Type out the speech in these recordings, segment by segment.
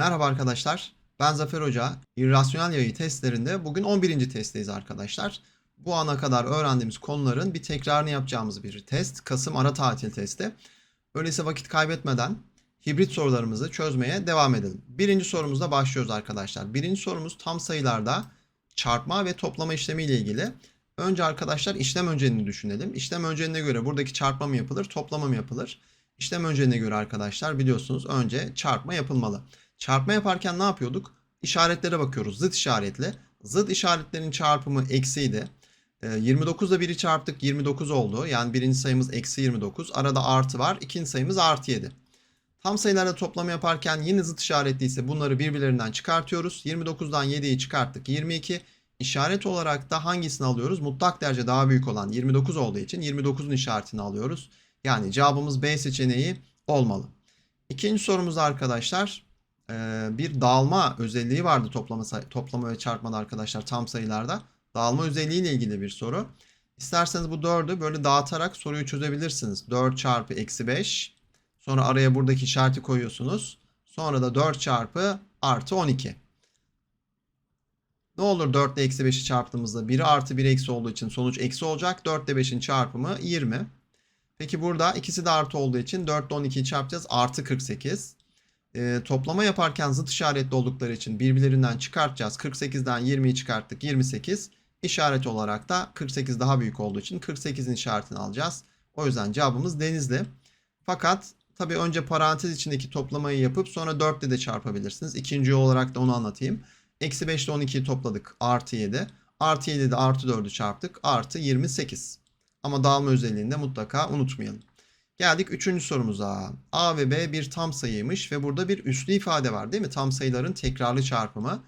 Merhaba arkadaşlar. Ben Zafer Hoca. İrrasyonel yayı testlerinde bugün 11. testteyiz arkadaşlar. Bu ana kadar öğrendiğimiz konuların bir tekrarını yapacağımız bir test. Kasım ara tatil testi. Öyleyse vakit kaybetmeden hibrit sorularımızı çözmeye devam edelim. Birinci sorumuzla başlıyoruz arkadaşlar. Birinci sorumuz tam sayılarda çarpma ve toplama işlemi ile ilgili. Önce arkadaşlar işlem önceliğini düşünelim. İşlem önceliğine göre buradaki çarpma mı yapılır, toplama mı yapılır? İşlem önceliğine göre arkadaşlar biliyorsunuz önce çarpma yapılmalı. Çarpma yaparken ne yapıyorduk? İşaretlere bakıyoruz. Zıt işaretli. Zıt işaretlerin çarpımı eksiydi. Ee, 29 ile 1'i çarptık 29 oldu. Yani birinci sayımız eksi 29. Arada artı var. İkinci sayımız artı 7. Tam sayılarla toplama yaparken yine zıt işaretliyse bunları birbirlerinden çıkartıyoruz. 29'dan 7'yi çıkarttık 22. İşaret olarak da hangisini alıyoruz? Mutlak derece daha büyük olan 29 olduğu için 29'un işaretini alıyoruz. Yani cevabımız B seçeneği olmalı. İkinci sorumuzda arkadaşlar e, bir dağılma özelliği vardı toplama, toplama ve çarpmada arkadaşlar tam sayılarda. Dağılma özelliği ile ilgili bir soru. İsterseniz bu 4'ü böyle dağıtarak soruyu çözebilirsiniz. 4 çarpı eksi 5. Sonra araya buradaki işareti koyuyorsunuz. Sonra da 4 çarpı artı 12. Ne olur 4 ile eksi 5'i çarptığımızda 1'i artı 1 eksi olduğu için sonuç eksi olacak. 4 ile 5'in çarpımı 20. Peki burada ikisi de artı olduğu için 4 ile 12'yi çarpacağız. Artı 48. Ee, toplama yaparken zıt işaretli oldukları için birbirlerinden çıkartacağız. 48'den 20'yi çıkarttık 28. İşaret olarak da 48 daha büyük olduğu için 48'in işaretini alacağız. O yüzden cevabımız denizli. Fakat tabii önce parantez içindeki toplamayı yapıp sonra 4 ile de çarpabilirsiniz. İkinci yol olarak da onu anlatayım. Eksi 5 ile 12'yi topladık. Artı 7. Artı 7 de artı 4'ü çarptık. Artı 28. Ama dağılma özelliğini de mutlaka unutmayalım. Geldik üçüncü sorumuza. A ve B bir tam sayıymış ve burada bir üslü ifade var değil mi? Tam sayıların tekrarlı çarpımı.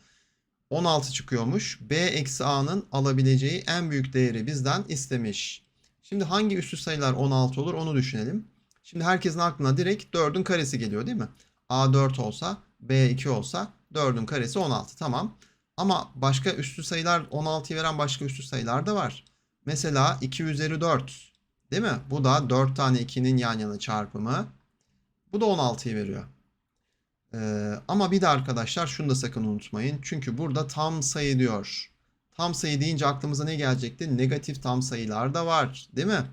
16 çıkıyormuş. B eksi A'nın alabileceği en büyük değeri bizden istemiş. Şimdi hangi üslü sayılar 16 olur onu düşünelim. Şimdi herkesin aklına direkt 4'ün karesi geliyor değil mi? A 4 olsa B 2 olsa 4'ün karesi 16 tamam. Ama başka üslü sayılar 16'yı veren başka üslü sayılar da var. Mesela 2 üzeri 4 değil mi? Bu da 4 tane 2'nin yan yana çarpımı. Bu da 16'yı veriyor. Ee, ama bir de arkadaşlar şunu da sakın unutmayın. Çünkü burada tam sayı diyor. Tam sayı deyince aklımıza ne gelecekti? Negatif tam sayılar da var değil mi?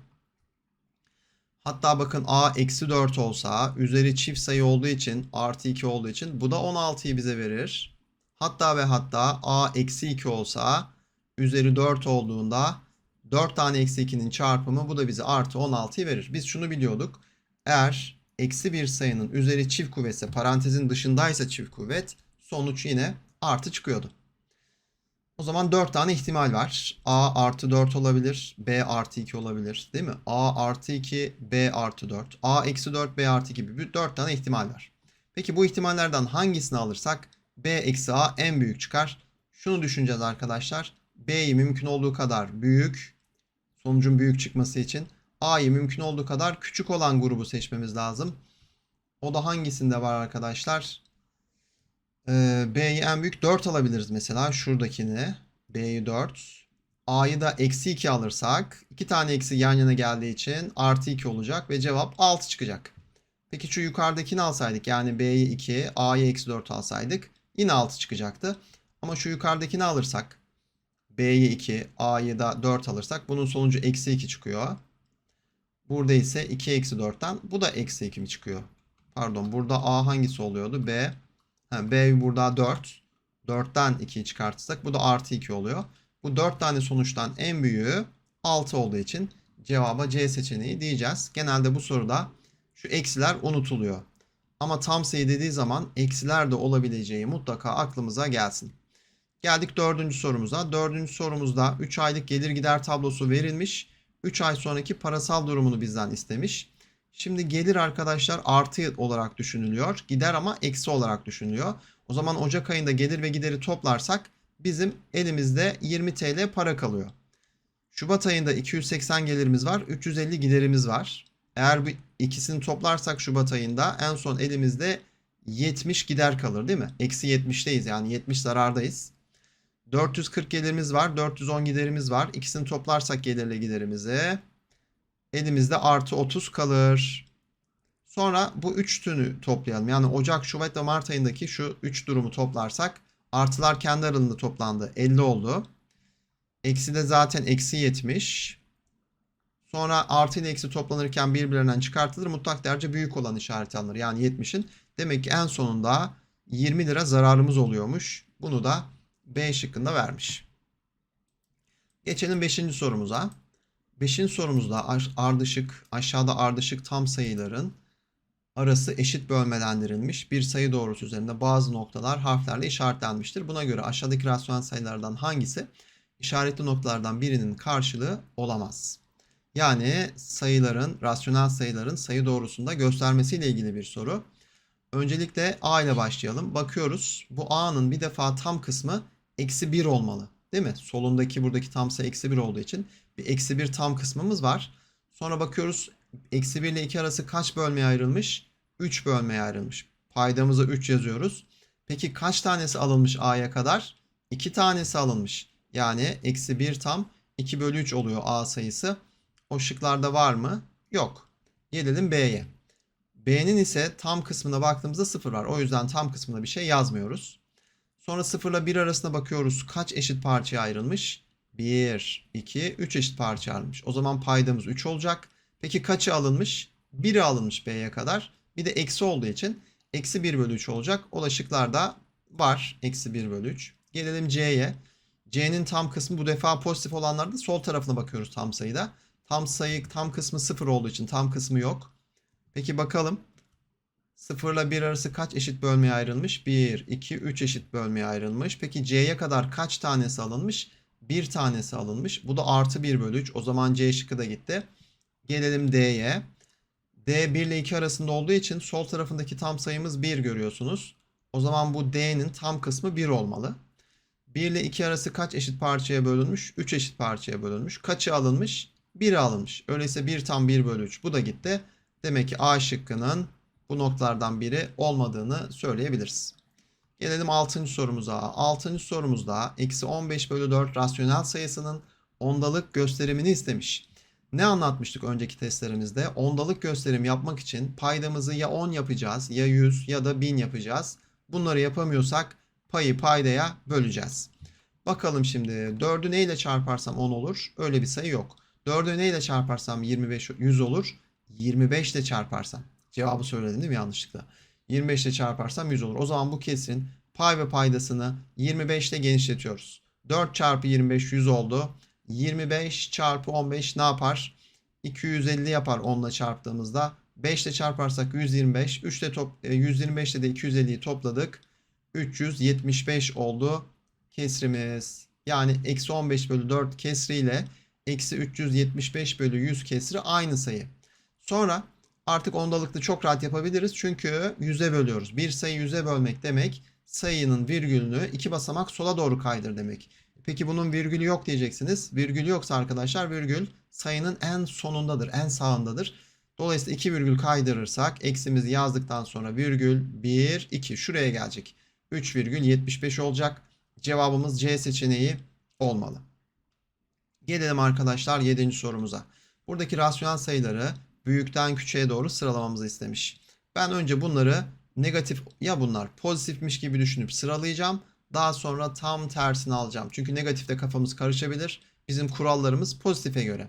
Hatta bakın a eksi 4 olsa üzeri çift sayı olduğu için artı 2 olduğu için bu da 16'yı bize verir. Hatta ve hatta a eksi 2 olsa üzeri 4 olduğunda 4 tane eksi 2'nin çarpımı bu da bize artı 16'yı verir. Biz şunu biliyorduk. Eğer eksi bir sayının üzeri çift kuvvetse parantezin dışındaysa çift kuvvet sonuç yine artı çıkıyordu. O zaman 4 tane ihtimal var. A artı 4 olabilir. B artı 2 olabilir. Değil mi? A artı 2, B artı 4. A eksi 4, B artı 2 gibi 4 tane ihtimal var. Peki bu ihtimallerden hangisini alırsak B eksi A en büyük çıkar. Şunu düşüneceğiz arkadaşlar. B'yi mümkün olduğu kadar büyük, sonucun büyük çıkması için A'yı mümkün olduğu kadar küçük olan grubu seçmemiz lazım. O da hangisinde var arkadaşlar? Ee, B'yi en büyük 4 alabiliriz mesela şuradakini. B'yi 4. A'yı da eksi 2 alırsak iki tane eksi yan yana geldiği için artı 2 olacak ve cevap 6 çıkacak. Peki şu yukarıdakini alsaydık yani B'yi 2, A'yı eksi 4 alsaydık yine 6 çıkacaktı. Ama şu yukarıdakini alırsak B'yi 2, A'yı da 4 alırsak bunun sonucu eksi 2 çıkıyor. Burada ise 2 eksi 4'ten bu da eksi 2 mi çıkıyor? Pardon burada A hangisi oluyordu? B. Ha, B burada 4. 4'ten 2'yi çıkartırsak bu da artı 2 oluyor. Bu 4 tane sonuçtan en büyüğü 6 olduğu için cevaba C seçeneği diyeceğiz. Genelde bu soruda şu eksiler unutuluyor. Ama tam sayı dediği zaman eksiler de olabileceği mutlaka aklımıza gelsin. Geldik dördüncü sorumuza. Dördüncü sorumuzda 3 aylık gelir gider tablosu verilmiş. 3 ay sonraki parasal durumunu bizden istemiş. Şimdi gelir arkadaşlar artı olarak düşünülüyor. Gider ama eksi olarak düşünülüyor. O zaman Ocak ayında gelir ve gideri toplarsak bizim elimizde 20 TL para kalıyor. Şubat ayında 280 gelirimiz var, 350 giderimiz var. Eğer bu ikisini toplarsak Şubat ayında en son elimizde 70 gider kalır değil mi? Eksi 70'teyiz yani 70 zarardayız. 440 gelirimiz var, 410 giderimiz var. İkisini toplarsak gelirle giderimizi elimizde artı 30 kalır. Sonra bu üç tünü toplayalım. Yani Ocak, Şubat ve Mart ayındaki şu üç durumu toplarsak artılar kendi aralığında toplandı. 50 oldu. Eksi de zaten eksi 70. Sonra artı ile eksi toplanırken birbirlerinden çıkartılır. Mutlak derece büyük olan işareti alınır. Yani 70'in. Demek ki en sonunda 20 lira zararımız oluyormuş. Bunu da B şıkkında vermiş. Geçelim 5. sorumuza. 5. sorumuzda ar- ardışık, aşağıda ardışık tam sayıların arası eşit bölmelendirilmiş bir sayı doğrusu üzerinde bazı noktalar harflerle işaretlenmiştir. Buna göre aşağıdaki rasyonel sayılardan hangisi işaretli noktalardan birinin karşılığı olamaz? Yani sayıların, rasyonel sayıların sayı doğrusunda göstermesiyle ilgili bir soru. Öncelikle A ile başlayalım. Bakıyoruz. Bu A'nın bir defa tam kısmı eksi 1 olmalı. Değil mi? Solundaki buradaki tam sayı eksi 1 olduğu için bir eksi 1 tam kısmımız var. Sonra bakıyoruz eksi 1 ile 2 arası kaç bölmeye ayrılmış? 3 bölmeye ayrılmış. Paydamıza 3 yazıyoruz. Peki kaç tanesi alınmış A'ya kadar? 2 tanesi alınmış. Yani eksi 1 tam 2 bölü 3 oluyor A sayısı. O şıklarda var mı? Yok. Gelelim B'ye. B'nin ise tam kısmına baktığımızda 0 var. O yüzden tam kısmına bir şey yazmıyoruz. Sonra 0 ile 1 arasına bakıyoruz. Kaç eşit parçaya ayrılmış? 1, 2, 3 eşit parça ayrılmış. O zaman paydamız 3 olacak. Peki kaçı alınmış? 1'i alınmış B'ye kadar. Bir de eksi olduğu için eksi 1 bölü 3 olacak. O da var. Eksi 1 bölü 3. Gelelim C'ye. C'nin tam kısmı bu defa pozitif olanlarda sol tarafına bakıyoruz tam sayıda. Tam sayı tam kısmı 0 olduğu için tam kısmı yok. Peki bakalım. 0 ile 1 arası kaç eşit bölmeye ayrılmış? 1, 2, 3 eşit bölmeye ayrılmış. Peki C'ye kadar kaç tanesi alınmış? Bir tanesi alınmış. Bu da artı 1 bölü 3. O zaman C şıkkı da gitti. Gelelim D'ye. D 1 ile 2 arasında olduğu için sol tarafındaki tam sayımız 1 görüyorsunuz. O zaman bu D'nin tam kısmı 1 olmalı. 1 ile 2 arası kaç eşit parçaya bölünmüş? 3 eşit parçaya bölünmüş. Kaçı alınmış? 1'i alınmış. Öyleyse 1 tam 1 bölü 3. Bu da gitti. Demek ki A şıkkının bu noktalardan biri olmadığını söyleyebiliriz. Gelelim 6. sorumuza. 6. sorumuzda eksi 15 bölü 4 rasyonel sayısının ondalık gösterimini istemiş. Ne anlatmıştık önceki testlerimizde? Ondalık gösterim yapmak için paydamızı ya 10 yapacağız ya 100 ya da 1000 yapacağız. Bunları yapamıyorsak payı paydaya böleceğiz. Bakalım şimdi 4'ü neyle çarparsam 10 olur? Öyle bir sayı yok. 4'ü neyle çarparsam 25 100 olur? 25 ile çarparsam. Cevabı söyledim değil mi yanlışlıkla? 25 ile çarparsam 100 olur. O zaman bu kesin pay ve paydasını 25 ile genişletiyoruz. 4 çarpı 25 100 oldu. 25 çarpı 15 ne yapar? 250 yapar 10 ile çarptığımızda. 5 ile çarparsak 125. 3 ile top, 125 ile de 250'yi topladık. 375 oldu kesrimiz. Yani eksi 15 bölü 4 kesri ile eksi 375 bölü 100 kesri aynı sayı. Sonra artık ondalıklı çok rahat yapabiliriz. Çünkü 100'e bölüyoruz. Bir sayı 100'e bölmek demek sayının virgülünü iki basamak sola doğru kaydır demek. Peki bunun virgülü yok diyeceksiniz. Virgül yoksa arkadaşlar virgül sayının en sonundadır, en sağındadır. Dolayısıyla iki virgül kaydırırsak eksimizi yazdıktan sonra virgül 1, 2 şuraya gelecek. 3,75 olacak. Cevabımız C seçeneği olmalı. Gelelim arkadaşlar 7. sorumuza. Buradaki rasyonel sayıları büyükten küçüğe doğru sıralamamızı istemiş. Ben önce bunları negatif ya bunlar pozitifmiş gibi düşünüp sıralayacağım. Daha sonra tam tersini alacağım. Çünkü negatifte kafamız karışabilir. Bizim kurallarımız pozitife göre.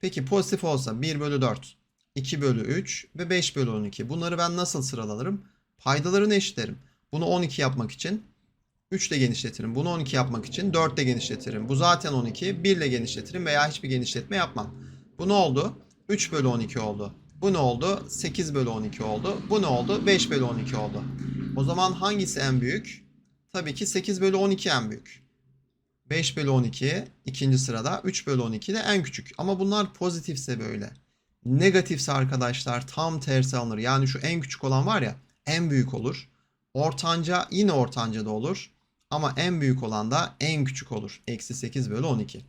Peki pozitif olsa 1 bölü 4, 2 bölü 3 ve 5 bölü 12. Bunları ben nasıl sıralarım? Paydalarını eşitlerim. Bunu 12 yapmak için 3 ile genişletirim. Bunu 12 yapmak için 4 ile genişletirim. Bu zaten 12. 1 ile genişletirim veya hiçbir genişletme yapmam. Bu ne oldu? 3 bölü 12 oldu. Bu ne oldu? 8 bölü 12 oldu. Bu ne oldu? 5 bölü 12 oldu. O zaman hangisi en büyük? Tabii ki 8 bölü 12 en büyük. 5 bölü 12 ikinci sırada. 3 bölü 12 de en küçük. Ama bunlar pozitifse böyle. Negatifse arkadaşlar tam tersi alınır. Yani şu en küçük olan var ya en büyük olur. Ortanca yine ortanca da olur. Ama en büyük olan da en küçük olur. Eksi 8 bölü 12.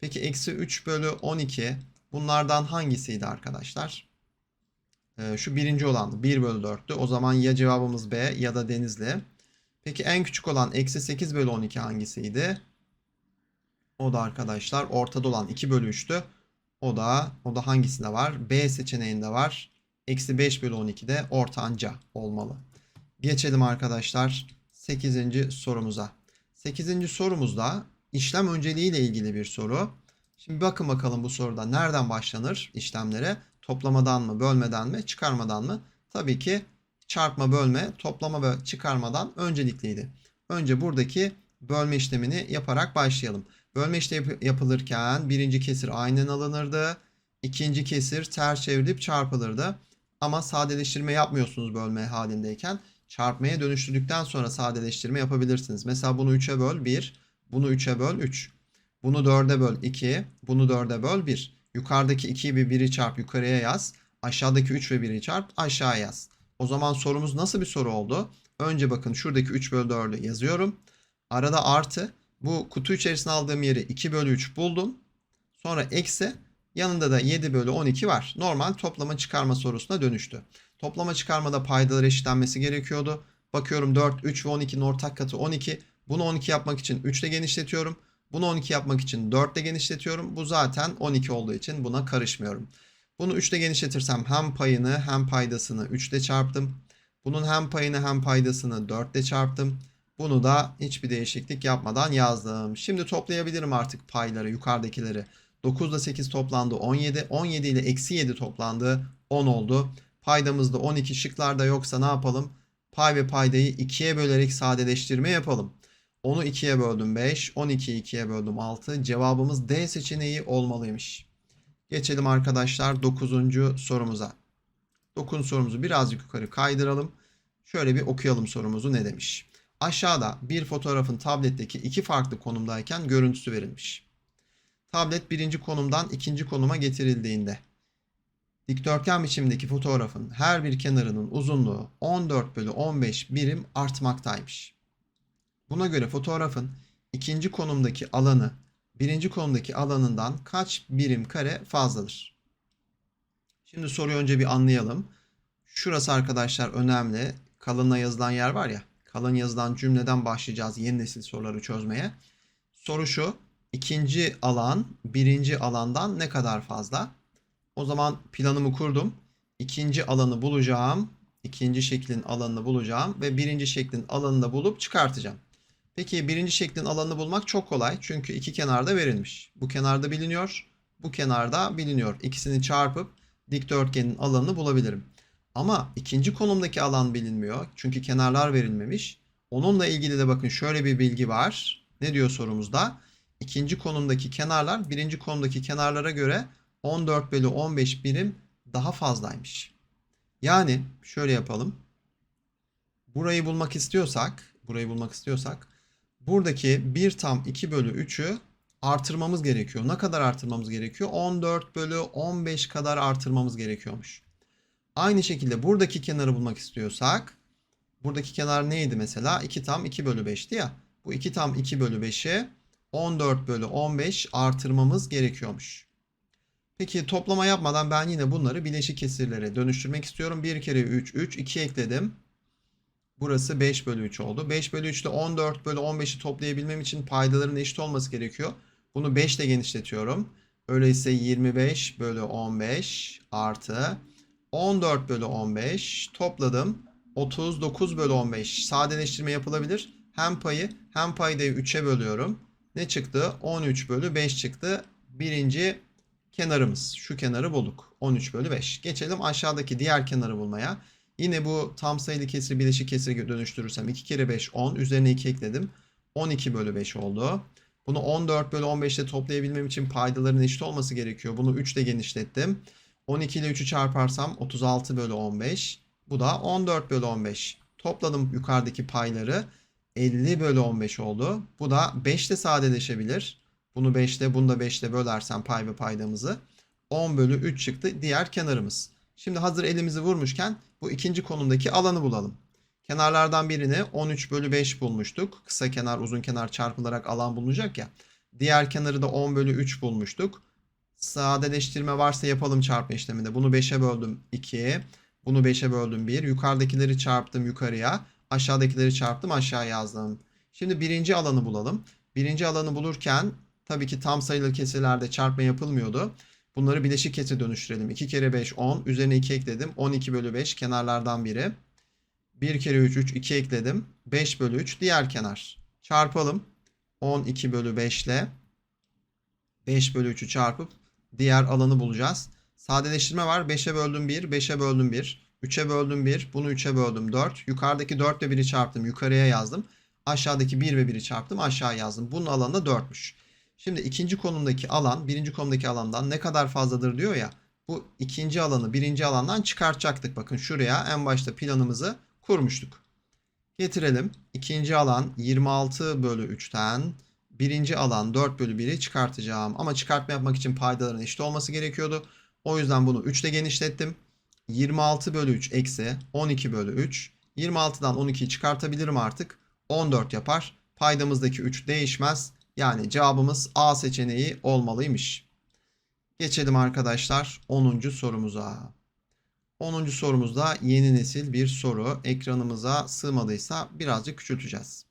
Peki eksi 3 bölü 12 bunlardan hangisiydi arkadaşlar? Ee, şu birinci olan 1 bölü 4'tü. O zaman ya cevabımız B ya da Denizli. Peki en küçük olan eksi 8 bölü 12 hangisiydi? O da arkadaşlar ortada olan 2 bölü 3'tü. O da o da hangisinde var? B seçeneğinde var. Eksi 5 bölü 12 de ortanca olmalı. Geçelim arkadaşlar 8. sorumuza. 8. sorumuzda işlem önceliği ile ilgili bir soru. Şimdi bakın bakalım bu soruda nereden başlanır işlemlere? Toplamadan mı, bölmeden mi, çıkarmadan mı? Tabii ki çarpma, bölme, toplama ve çıkarmadan öncelikliydi. Önce buradaki bölme işlemini yaparak başlayalım. Bölme işlemi yapılırken birinci kesir aynen alınırdı. İkinci kesir ters çevrilip çarpılırdı. Ama sadeleştirme yapmıyorsunuz bölme halindeyken. Çarpmaya dönüştürdükten sonra sadeleştirme yapabilirsiniz. Mesela bunu 3'e böl 1, bunu 3'e böl 3. Bunu 4'e böl 2, bunu 4'e böl 1. Yukarıdaki 2'yi bir 1'i çarp yukarıya yaz. Aşağıdaki 3 ve 1'i çarp aşağıya yaz. O zaman sorumuz nasıl bir soru oldu? Önce bakın şuradaki 3 bölü 4'ü yazıyorum. Arada artı. Bu kutu içerisine aldığım yeri 2 bölü 3 buldum. Sonra eksi. Yanında da 7 bölü 12 var. Normal toplama çıkarma sorusuna dönüştü. Toplama çıkarmada paydalar eşitlenmesi gerekiyordu. Bakıyorum 4, 3 ve 12'nin ortak katı 12. Bunu 12 yapmak için 3 ile genişletiyorum. Bunu 12 yapmak için 4 ile genişletiyorum. Bu zaten 12 olduğu için buna karışmıyorum. Bunu 3 ile genişletirsem hem payını hem paydasını 3 ile çarptım. Bunun hem payını hem paydasını 4 ile çarptım. Bunu da hiçbir değişiklik yapmadan yazdım. Şimdi toplayabilirim artık payları yukarıdakileri. 9 ile 8 toplandı 17. 17 ile eksi 7 toplandı 10 oldu. Paydamızda 12 şıklarda yoksa ne yapalım? Pay ve paydayı 2'ye bölerek sadeleştirme yapalım. 10'u 2'ye böldüm 5, 12'yi 2'ye böldüm 6. Cevabımız D seçeneği olmalıymış. Geçelim arkadaşlar 9. sorumuza. 9. sorumuzu birazcık yukarı kaydıralım. Şöyle bir okuyalım sorumuzu ne demiş. Aşağıda bir fotoğrafın tabletteki iki farklı konumdayken görüntüsü verilmiş. Tablet birinci konumdan ikinci konuma getirildiğinde dikdörtgen biçimdeki fotoğrafın her bir kenarının uzunluğu 14 bölü 15 birim artmaktaymış. Buna göre fotoğrafın ikinci konumdaki alanı birinci konumdaki alanından kaç birim kare fazladır? Şimdi soruyu önce bir anlayalım. Şurası arkadaşlar önemli. Kalınla yazılan yer var ya. Kalın yazılan cümleden başlayacağız yeni nesil soruları çözmeye. Soru şu. ikinci alan birinci alandan ne kadar fazla? O zaman planımı kurdum. İkinci alanı bulacağım. ikinci şeklin alanını bulacağım ve birinci şeklin alanını da bulup çıkartacağım. Peki birinci şeklin alanını bulmak çok kolay. Çünkü iki kenarda verilmiş. Bu kenarda biliniyor. Bu kenarda biliniyor. İkisini çarpıp dikdörtgenin alanını bulabilirim. Ama ikinci konumdaki alan bilinmiyor. Çünkü kenarlar verilmemiş. Onunla ilgili de bakın şöyle bir bilgi var. Ne diyor sorumuzda? İkinci konumdaki kenarlar birinci konumdaki kenarlara göre 14 bölü 15 birim daha fazlaymış. Yani şöyle yapalım. Burayı bulmak istiyorsak, burayı bulmak istiyorsak buradaki 1 tam 2 bölü 3'ü artırmamız gerekiyor. Ne kadar artırmamız gerekiyor? 14 bölü 15 kadar artırmamız gerekiyormuş. Aynı şekilde buradaki kenarı bulmak istiyorsak buradaki kenar neydi mesela? 2 tam 2 bölü 5'ti ya. Bu 2 tam 2 bölü 5'i 14 bölü 15 artırmamız gerekiyormuş. Peki toplama yapmadan ben yine bunları bileşik kesirlere dönüştürmek istiyorum. 1 kere 3, 3, 2 ekledim. Burası 5 bölü 3 oldu. 5 bölü 3 ile 14 bölü 15'i toplayabilmem için paydaların eşit olması gerekiyor. Bunu 5 ile genişletiyorum. Öyleyse 25 bölü 15 artı 14 bölü 15 topladım. 39 bölü 15 sadeleştirme yapılabilir. Hem payı hem paydayı 3'e bölüyorum. Ne çıktı? 13 bölü 5 çıktı. Birinci kenarımız. Şu kenarı bulduk. 13 bölü 5. Geçelim aşağıdaki diğer kenarı bulmaya. Yine bu tam sayılı kesri bileşik kesri dönüştürürsem 2 kere 5 10. Üzerine 2 ekledim. 12 bölü 5 oldu. Bunu 14 bölü 15 ile toplayabilmem için paydaların eşit olması gerekiyor. Bunu 3 ile genişlettim. 12 ile 3'ü çarparsam 36 bölü 15. Bu da 14 bölü 15. Topladım yukarıdaki payları. 50 bölü 15 oldu. Bu da 5 ile sadeleşebilir. Bunu 5 ile bunu da 5 ile bölersem pay ve paydamızı 10 bölü 3 çıktı diğer kenarımız. Şimdi hazır elimizi vurmuşken bu ikinci konumdaki alanı bulalım. Kenarlardan birini 13 bölü 5 bulmuştuk. Kısa kenar uzun kenar çarpılarak alan bulunacak ya. Diğer kenarı da 10 bölü 3 bulmuştuk. Sadeleştirme varsa yapalım çarpma işleminde. Bunu 5'e böldüm 2. Bunu 5'e böldüm 1. Yukarıdakileri çarptım yukarıya. Aşağıdakileri çarptım aşağı yazdım. Şimdi birinci alanı bulalım. Birinci alanı bulurken tabii ki tam sayılı kesirlerde çarpma yapılmıyordu. Bunları bileşik kese dönüştürelim. 2 kere 5 10. Üzerine 2 ekledim. 12 bölü 5 kenarlardan biri. 1 kere 3 3 2 ekledim. 5 bölü 3 diğer kenar. Çarpalım. 12 bölü 5 ile 5 bölü 3'ü çarpıp diğer alanı bulacağız. Sadeleştirme var. 5'e böldüm 1, 5'e böldüm 1, 3'e böldüm 1, bunu 3'e böldüm 4. Yukarıdaki 4 ile 1'i çarptım, yukarıya yazdım. Aşağıdaki 1 ve 1'i çarptım, aşağı yazdım. Bunun alanı da 4'müş. Şimdi ikinci konumdaki alan, birinci konumdaki alandan ne kadar fazladır diyor ya. Bu ikinci alanı birinci alandan çıkartacaktık. Bakın şuraya en başta planımızı kurmuştuk. Getirelim. İkinci alan 26 bölü 3'ten birinci alan 4 bölü 1'i çıkartacağım. Ama çıkartma yapmak için paydaların eşit olması gerekiyordu. O yüzden bunu 3 ile genişlettim. 26 bölü 3 eksi 12 bölü 3. 26'dan 12'yi çıkartabilirim artık. 14 yapar. Paydamızdaki 3 değişmez. Yani cevabımız A seçeneği olmalıymış. Geçelim arkadaşlar 10. sorumuza. 10. sorumuzda yeni nesil bir soru. Ekranımıza sığmadıysa birazcık küçülteceğiz.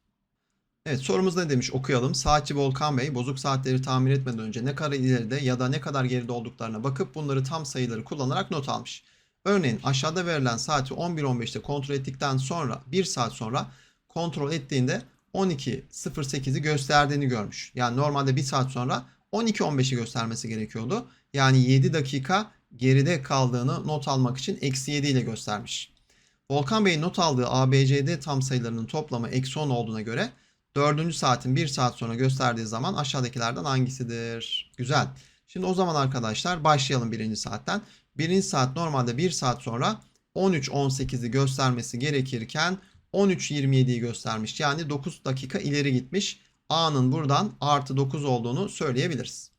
Evet sorumuz ne demiş okuyalım. Saatçi Volkan Bey bozuk saatleri tamir etmeden önce ne kadar ileride ya da ne kadar geride olduklarına bakıp bunları tam sayıları kullanarak not almış. Örneğin aşağıda verilen saati 11.15'te kontrol ettikten sonra 1 saat sonra kontrol ettiğinde 12.08'i gösterdiğini görmüş. Yani normalde 1 saat sonra 12.15'i göstermesi gerekiyordu. Yani 7 dakika geride kaldığını not almak için eksi 7 ile göstermiş. Volkan Bey'in not aldığı ABCD tam sayılarının toplamı eksi 10 olduğuna göre 4. saatin 1 saat sonra gösterdiği zaman aşağıdakilerden hangisidir? Güzel. Şimdi o zaman arkadaşlar başlayalım birinci saatten. Birinci saat normalde 1 saat sonra 13.18'i göstermesi gerekirken 13.27'yi göstermiş. Yani 9 dakika ileri gitmiş. A'nın buradan artı 9 olduğunu söyleyebiliriz.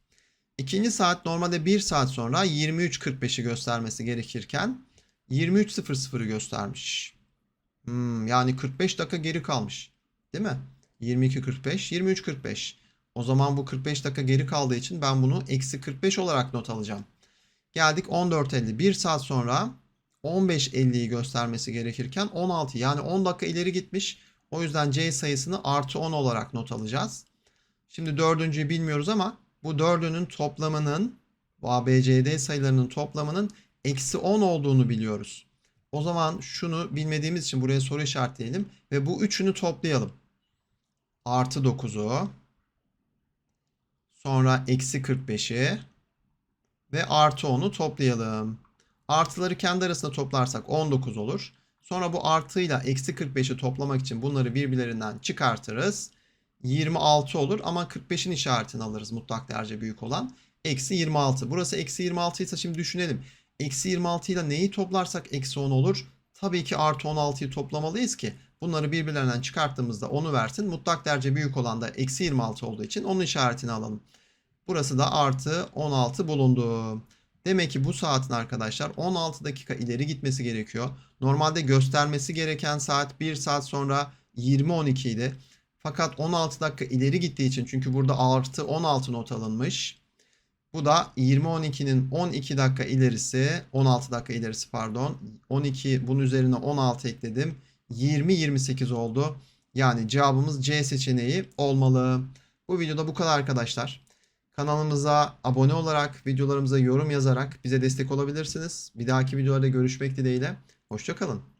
İkinci saat normalde 1 saat sonra 23.45'i göstermesi gerekirken 23.00'ı göstermiş. Hmm, yani 45 dakika geri kalmış. Değil mi? 22.45, 23.45. O zaman bu 45 dakika geri kaldığı için ben bunu eksi 45 olarak not alacağım. Geldik 14.50. 1 saat sonra 15.50'yi göstermesi gerekirken 16 yani 10 dakika ileri gitmiş. O yüzden C sayısını artı 10 olarak not alacağız. Şimdi dördüncüyü bilmiyoruz ama bu dördünün toplamının bu ABCD sayılarının toplamının eksi 10 olduğunu biliyoruz. O zaman şunu bilmediğimiz için buraya soru işaretleyelim ve bu üçünü toplayalım. Artı 9'u sonra eksi 45'i ve artı 10'u toplayalım. Artıları kendi arasında toplarsak 19 olur. Sonra bu artıyla eksi 45'i toplamak için bunları birbirlerinden çıkartırız. 26 olur ama 45'in işaretini alırız mutlak derece büyük olan. Eksi 26. Burası eksi 26 ise şimdi düşünelim. Eksi 26 ile neyi toplarsak eksi 10 olur? Tabii ki artı 16'yı toplamalıyız ki bunları birbirlerinden çıkarttığımızda 10'u versin. Mutlak derece büyük olan da eksi 26 olduğu için onun işaretini alalım. Burası da artı 16 bulundu. Demek ki bu saatin arkadaşlar 16 dakika ileri gitmesi gerekiyor. Normalde göstermesi gereken saat 1 saat sonra 20.12 idi. Fakat 16 dakika ileri gittiği için çünkü burada artı 16 not alınmış. Bu da 20.12'nin 12 dakika ilerisi 16 dakika ilerisi pardon. 12 bunun üzerine 16 ekledim. 20-28 oldu. Yani cevabımız C seçeneği olmalı. Bu videoda bu kadar arkadaşlar. Kanalımıza abone olarak, videolarımıza yorum yazarak bize destek olabilirsiniz. Bir dahaki videolarda görüşmek dileğiyle. Hoşçakalın.